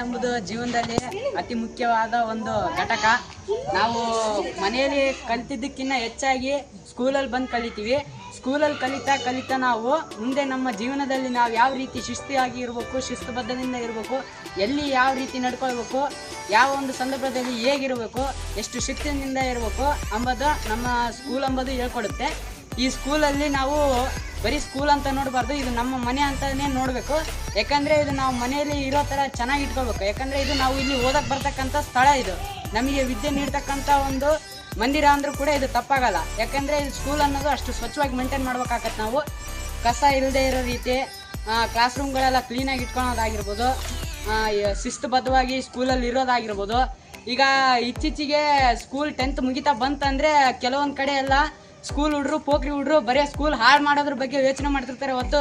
ಎಂಬುದು ಜೀವನದಲ್ಲಿ ಅತಿ ಮುಖ್ಯವಾದ ಒಂದು ಘಟಕ. ನಾವು ಮನೆಯಲ್ಲಿ ಕಲಿತಿದ್ದಕ್ಕಿಂತ ಹೆಚ್ಚಾಗಿ ಸ್ಕೂಲಲ್ಲಿ ಬಂದು ಕಲಿತೀವಿ. ಸ್ಕೂಲಲ್ಲಿ ಕಲಿತಾ ಕಲಿತಾ ನಾವು ಮುಂದೆ ನಮ್ಮ ಜೀವನದಲ್ಲಿ ನಾವು ಯಾವ ರೀತಿ ಶಿಸ್ತಿಯಾಗಿ ಇರಬೇಕು, ಶಿಸ್ತುಬದ್ಧದಿಂದ ಇರಬೇಕು, ಎಲ್ಲಿ ಯಾವ ರೀತಿ ನಡ್ಕೊಳ್ಬೇಕು ಯಾವ ಒಂದು ಸಂದರ್ಭದಲ್ಲಿ ಹೇಗಿರಬೇಕು, ಎಷ್ಟು ಶಿಕ್ಷಣದಿಂದ ಇರಬೇಕು ಅಂಬೋದು ನಮ್ಮ ಸ್ಕೂಲ್ ಅಂಬೋದು ಹೇಳ್ಕೊಡುತ್ತೆ. ಈ ಸ್ಕೂಲಲ್ಲಿ ನಾವು ಬರೀ ಸ್ಕೂಲ್ ಅಂತ ನೋಡಬಾರ್ದು, ಇದು ನಮ್ಮ ಮನೆ ಅಂತಾನೆ ನೋಡಬೇಕು. ಯಾಕಂದ್ರೆ ಇದು ನಾವು ಮನೆಯಲ್ಲಿ ಇರೋ ಥರ ಚೆನ್ನಾಗಿ ಇಟ್ಕೋಬೇಕು. ಯಾಕಂದ್ರೆ ಇದು ನಾವು ಇಲ್ಲಿ ಓದಕ್ಕೆ ಬರ್ತಕ್ಕಂಥ ಸ್ಥಳ ಇದು. ನಮಗೆ ವಿದ್ಯೆ ನೀಡ್ತಕ್ಕಂಥ ಒಂದು ಮಂದಿರ ಅಂದರೂ ಕೂಡ ಇದು ತಪ್ಪಾಗಲ್ಲ. ಯಾಕಂದ್ರೆ ಇದು ಸ್ಕೂಲ್ ಅನ್ನೋದು ಅಷ್ಟು ಸ್ವಚ್ಛವಾಗಿ ಮೇಂಟೈನ್ ಮಾಡ್ಬೇಕಾಗತ್ತೆ ನಾವು. ಕಸ ಇಲ್ಲದೆ ಇರೋ ರೀತಿ ಕ್ಲಾಸ್ ರೂಮ್ಗಳೆಲ್ಲ ಕ್ಲೀನಾಗಿ ಇಟ್ಕೊಳೋದಾಗಿರ್ಬೋದು. ಶಿಸ್ತುಬದ್ಧವಾಗಿ ಸ್ಕೂಲಲ್ಲಿ ಇರೋದಾಗಿರ್ಬೋದು. ಈಗ ಇತ್ತೀಚೆಗೆ ಸ್ಕೂಲ್ ಟೆಂತ್ ಮುಗಿತಾ ಬಂತಂದ್ರೆ ಕೆಲವೊಂದು ಕಡೆ ಎಲ್ಲ ಸ್ಕೂಲ್ ಹುಡ್ರು ಪೋಖ್ರಿ ಹುಡ್ರು ಬರೀ ಸ್ಕೂಲ್ ಹಾಳು ಮಾಡೋದ್ರ ಬಗ್ಗೆ ಯೋಚನೆ ಮಾಡ್ತಿರ್ತಾರೆ. ಹೊತ್ತು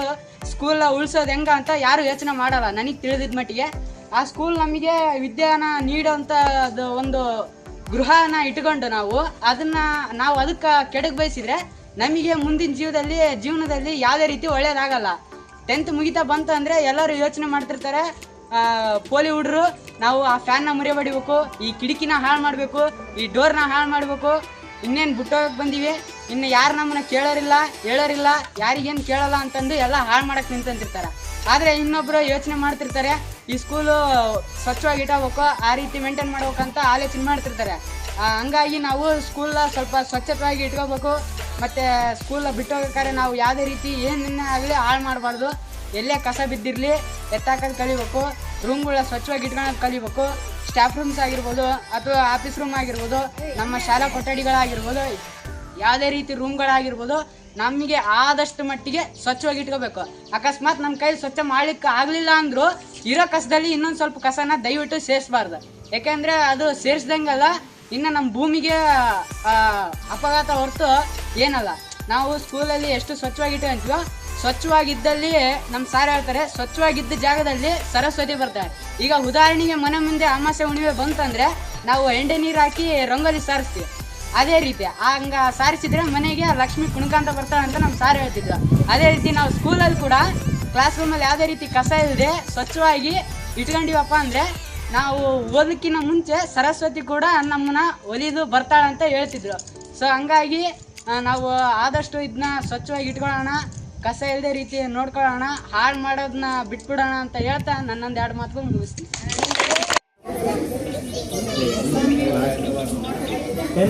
ಸ್ಕೂಲ್ ಉಳಿಸೋದು ಹೆಂಗ ಅಂತ ಯಾರು ಯೋಚನೆ ಮಾಡಲ್ಲ. ನನಗೆ ತಿಳಿದಿದ್ದ ಮಟ್ಟಿಗೆ ಆ ಸ್ಕೂಲ್ ನಮಗೆ ವಿದ್ಯಾನ ನೀಡೋಂಥ ಒಂದು ಗೃಹನ ಇಟ್ಕೊಂಡು ನಾವು ಅದನ್ನ ನಾವು ಅದಕ್ಕೆ ಕೆಡಕ್ ಬಯಸಿದ್ರೆ ನಮಗೆ ಮುಂದಿನ ಜೀವದಲ್ಲಿ, ಜೀವನದಲ್ಲಿ ಯಾವುದೇ ರೀತಿ ಒಳ್ಳೇದಾಗಲ್ಲ. ಟೆಂತ್ ಮುಗಿತಾ ಬಂತು ಅಂದರೆ ಎಲ್ಲರೂ ಯೋಚನೆ ಮಾಡ್ತಿರ್ತಾರೆ. ಪೋಲಿ ಹುಡ್ರು, ನಾವು ಆ ಫ್ಯಾನ್ನ ಮುರಿ ಬಡಿಬೇಕು ಈ ಕಿಟಕಿನ ಹಾಳು ಮಾಡಬೇಕು, ಈ ಡೋರ್ನ ಹಾಳು ಮಾಡಬೇಕು. ಇನ್ನೇನು ಬಿಟ್ಟೋಗಕ್ಕೆ ಬಂದೀವಿ. ಇನ್ನು ಯಾರು ನಮ್ಮನ್ನ ಕೇಳೋರಿಲ್ಲ, ಹೇಳೋರಿಲ್ಲ, ಯಾರಿಗೇನು ಕೇಳಲ್ಲ ಅಂತಂದು ಎಲ್ಲ ಹಾಳು ಮಾಡಕ್ಕೆ ನಿಂತಂತಿರ್ತಾರೆ ಆದರೆ ಇನ್ನೊಬ್ಬರು ಯೋಚನೆ ಮಾಡ್ತಿರ್ತಾರೆ, ಈ ಸ್ಕೂಲು ಸ್ವಚ್ಛವಾಗಿ ಇಟ್ಕೋಬೇಕು ಆ ರೀತಿ ಮೇಂಟೈನ್ ಮಾಡ್ಬೇಕಂತ ಆಲೋಚನೆ ಮಾಡ್ತಿರ್ತಾರೆ. ಹಂಗಾಗಿ ನಾವು ಸ್ಕೂಲ್ನ ಸ್ವಲ್ಪ ಸ್ವಚ್ಛತೆಯಾಗಿ ಇಟ್ಕೋಬೇಕು. ಮತ್ತು ಸ್ಕೂಲ್ನ ಬಿಟ್ಟು ನಾವು ಯಾವುದೇ ರೀತಿ ಏನನ್ನೇ ಆಗಲಿ ಹಾಳು ಮಾಡಬಾರ್ದು. ಎಲ್ಲೇ ಕಸ ಬಿದ್ದಿರಲಿ, ಎತ್ತಾಕೋದು ಕಲಿಬೇಕು ರೂಮ್ಗಳ ಸ್ವಚ್ಛವಾಗಿ ಇಟ್ಕೊಳ್ಳೋದು ಕಲಿಬೇಕು ಸ್ಟಾಫ್ ರೂಮ್ಸ್ ಆಗಿರ್ಬೋದು ಅಥವಾ ಆಫೀಸ್ ರೂಮ್ ಆಗಿರ್ಬೋದು, ನಮ್ಮ ಶಾಲಾ ಕೊಠಡಿಗಳಾಗಿರ್ಬೋದು, ಯಾವುದೇ ರೀತಿ ರೂಮ್ಗಳಾಗಿರ್ಬೋದು ನಮಗೆ ಆದಷ್ಟು ಮಟ್ಟಿಗೆ ಸ್ವಚ್ಛವಾಗಿ ಇಟ್ಕೋಬೇಕು. ಅಕಸ್ಮಾತ್ ನಮ್ಮ ಕೈ ಸ್ವಚ್ಛ ಮಾಡ್ಲಿಕ್ಕೆ ಆಗಲಿಲ್ಲ ಅಂದರೂ ಇರೋ ಕಸದಲ್ಲಿ ಇನ್ನೊಂದು ಸ್ವಲ್ಪ ಕಸನ ದಯವಿಟ್ಟು ಸೇರಿಸ್ಬಾರ್ದು. ಯಾಕೆಂದರೆ ಅದು ಸೇರಿಸ್ದಂಗಲ್ಲ ಇನ್ನು ನಮ್ಮ ಭೂಮಿಗೆ ಅಪಘಾತ ಹೊರತು ಏನಲ್ಲ. ನಾವು ಸ್ಕೂಲಲ್ಲಿ ಎಷ್ಟು ಸ್ವಚ್ಛವಾಗಿ ಇಟ್ಕೊಂತೀವೋ ಸ್ವಚ್ಛವಾಗಿದ್ದಲ್ಲಿ ನಮ್ಮ ಸಾರ್ ಹೇಳ್ತಾರೆ, ಸ್ವಚ್ಛವಾಗಿದ್ದ ಜಾಗದಲ್ಲಿ ಸರಸ್ವತಿ ಬರ್ತಾರೆ. ಈಗ ಉದಾಹರಣೆಗೆ ಮನೆ ಮುಂದೆ ಅಮಾಸೆ ಹುಣ್ಣಿಮೆ ಬಂತಂದ್ರೆ, ನಾವು ಎಂಡೆ ನೀರು ಹಾಕಿ ರಂಗೋಲಿ ಸಾರಿಸ್ತೀವಿ. ಅದೇ ರೀತಿ ಹಂಗ ಸಾರಿಸಿದ್ರೆ ಮನೆಗೆ ಲಕ್ಷ್ಮಿ ಕುಣಕಾಂತ ಬರ್ತಾಳೆ ಅಂತ ನಮ್ಮ ಸಾರ್ ಹೇಳ್ತಿದ್ರು. ಅದೇ ರೀತಿ ನಾವು ಸ್ಕೂಲಲ್ಲಿ ಕೂಡ ಕ್ಲಾಸ್ ರೂಮಲ್ಲಿ ಯಾವುದೇ ರೀತಿ ಕಸ ಇಲ್ಲದೆ ಸ್ವಚ್ಛವಾಗಿ ಇಟ್ಕೊಂಡಿವಪ್ಪ ಅಂದರೆ, ನಾವು ಓದಕ್ಕಿಂತ ಮುಂಚೆ ಸರಸ್ವತಿ ಕೂಡ ನಮ್ಮನ್ನ ಒಲಿದು ಬರ್ತಾಳೆ ಅಂತ ಹೇಳ್ತಿದ್ರು. ಸೊ ಹಂಗಾಗಿ ನಾವು ಆದಷ್ಟು ಇದನ್ನ ಸ್ವಚ್ಛವಾಗಿ ಇಟ್ಕೊಳ್ಳೋಣ. ಕಸ ಇಲ್ಲದೆ ರೀತಿ ನೋಡ್ಕೊಳ್ಳೋಣ ಹಾಳು ಮಾಡೋದನ್ನ ಬಿಟ್ಬಿಡೋಣ ಅಂತ ಹೇಳ್ತಾ ನನ್ನೊಂದು ಎರಡು ಮಾತುಗಳು ಮುಗಿಸ್ತೀನಿ.